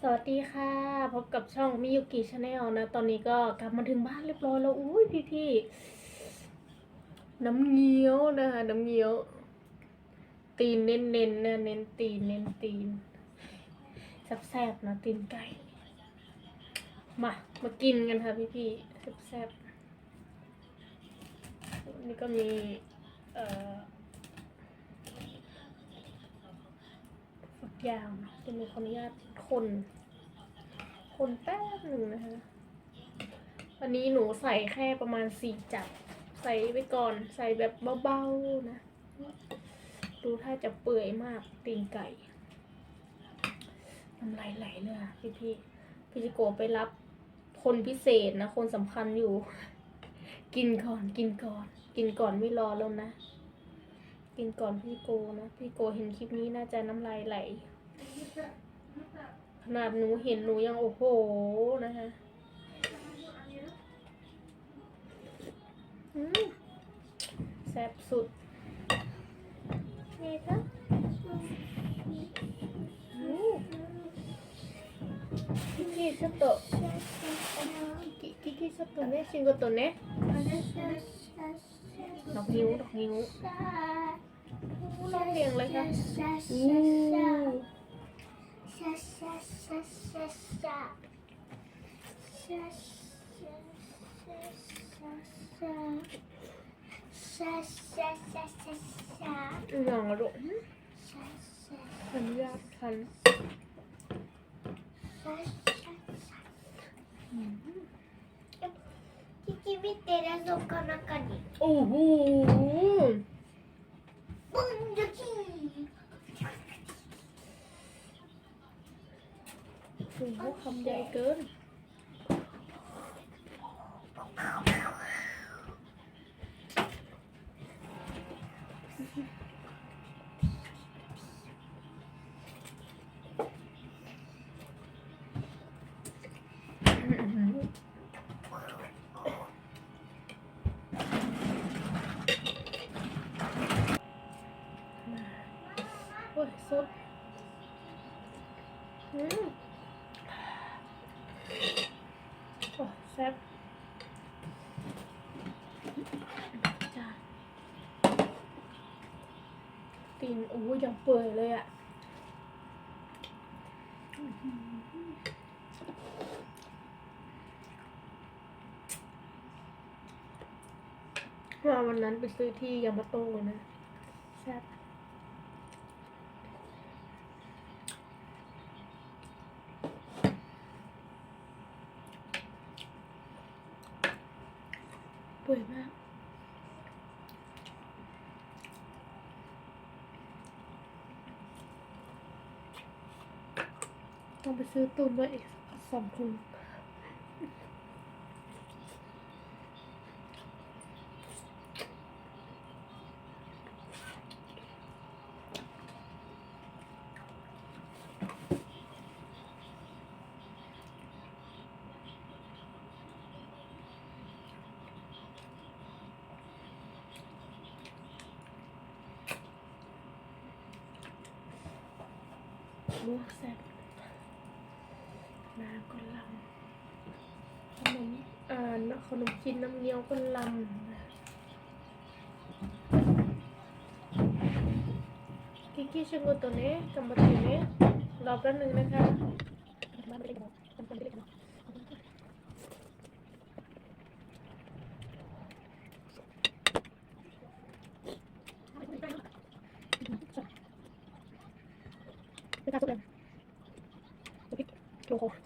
สวัสดีค่ะ พบกับช่องมิยุกิชาแนลนะ ตอนนี้ก็กลับมาถึงบ้านเรียบร้อยแล้ว อุ้ยพี่พี่น้ำเงี้ยวนะคะน้ำเงี้ยว ตีนเน้นเน้นนะเน้นตีนเน้นตีนแซ่บๆนะตีนไก่ มามากินกันค่ะพี่พี่แซ่บๆนี่ก็มีเอ่อ ฝัก ยาวนะจะมีขออนุญาตคน คนแป๊บหนึ่งนะคะ วันนี้หนูใส่แค่ประมาณสี่จับ ใส่ไปก่อน ใส่แบบเบาๆนะ ดูถ้าจะเปื่อยมากตีนไก่น้ำลายไหลเลยอะพี่พี่พี่จิโกไปรับคนพิเศษนะ คนสำคัญอยู่ กินก่อน กินก่อน กินก่อนไม่รอแล้วนะ กินก่อนพี่โกนะ พี่โกเห็นคลิปนี้น่าจะน้ำลายไหล ขนาดหนูเห็นหนูยังโอ้โหนะคะอืมแซ่บสุดนี่คะอืมキキちょっとキキキキちょっとね仕事ねดอกนิ้วดอกนิ้วร้องเพลงเลยค่ะ อู้ อือหนังอะลูกทันยากทันอืม キキ見て冷蔵庫の中に โอ้ Trung Quốc không dây cớ này. Ôi, sốt. Mm. เปื่อยเลยอะอื้อหือมาวันนั้นไปซื้อที่ยามาโต้นะแซ่บเปื่อยมาก Habis itu baik sabun. Move. นไว้อีกสองถุงลวกแซ่บน้ำก็ลำขนมอ่าขนมจีนน้ำเงี้ยวก็ลำนะกิกกี้ชิงโกโตเนะกัมบัตเนะรอแป๊บนึงนะคะไม่กล้าสุดเลยจบพิกโลโก้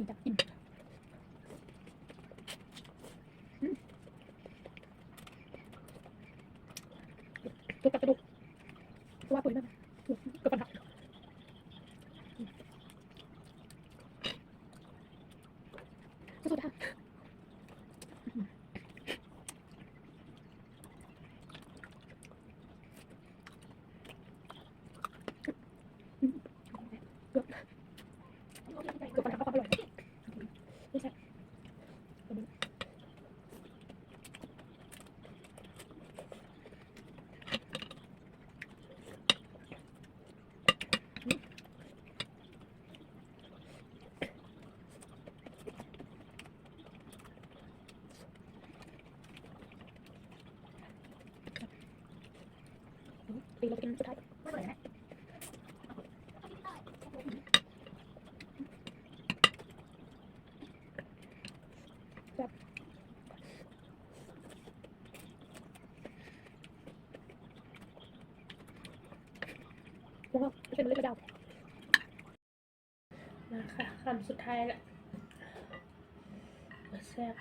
sedap din. Hmm. Tupa tupa. Tuwa po na. Tupa na. ตีเปกินสุดท้ายไม่ไหวแล้วแล้วก็ไม่ใช่มันเล็กกระดาวนะคะคำสุดท้ายละแซ่บ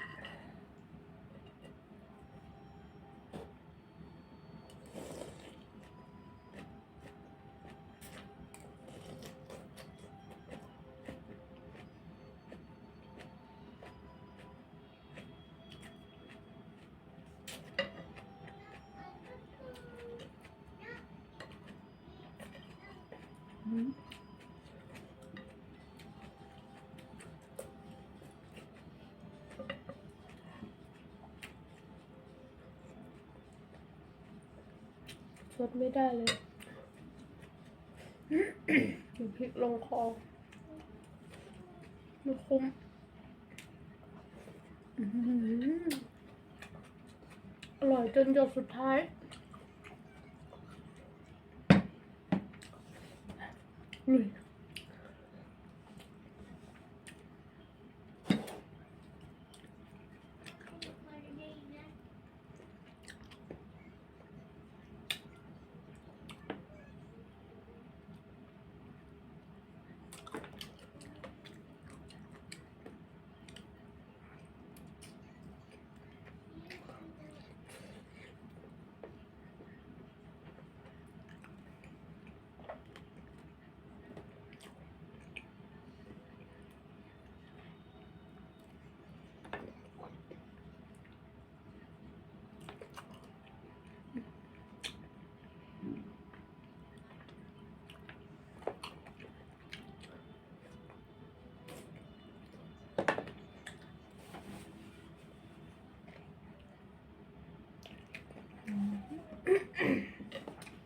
อืมสดไม่ได้เลยอยู่พริกลงคอไม่คุ้ม อร่อยจนหยดสุดท้าย นี่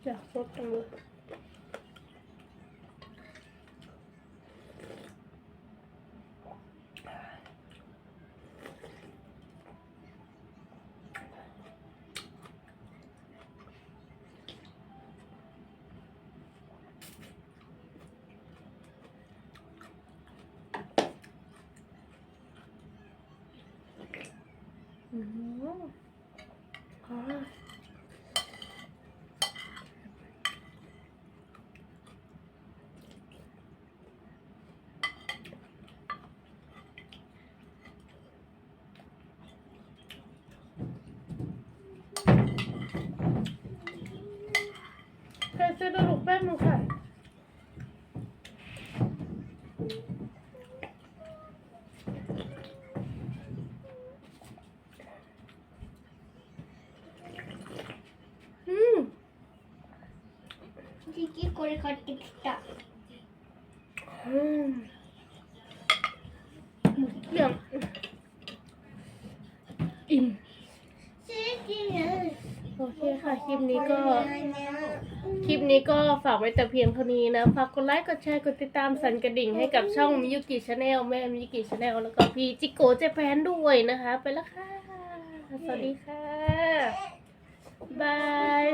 Já faltando. uhum, Ah. แป๊บ次これ買ってきた。うん。うん。 โอเคค่ะ คลิปนี้ก็ คลิปนี้ก็ฝากไว้แต่เพียงเท่านี้นะ ฝากกดไลค์ กดแชร์ กดติดตามสั่นกระดิ่งให้กับช่องมิยุกิชาแนลแม่มิยุกิชาแนลแล้วก็พี่จิโกเจแปนด้วยนะคะ ไปแล้วค่ะ สวัสดีค่ะ บาย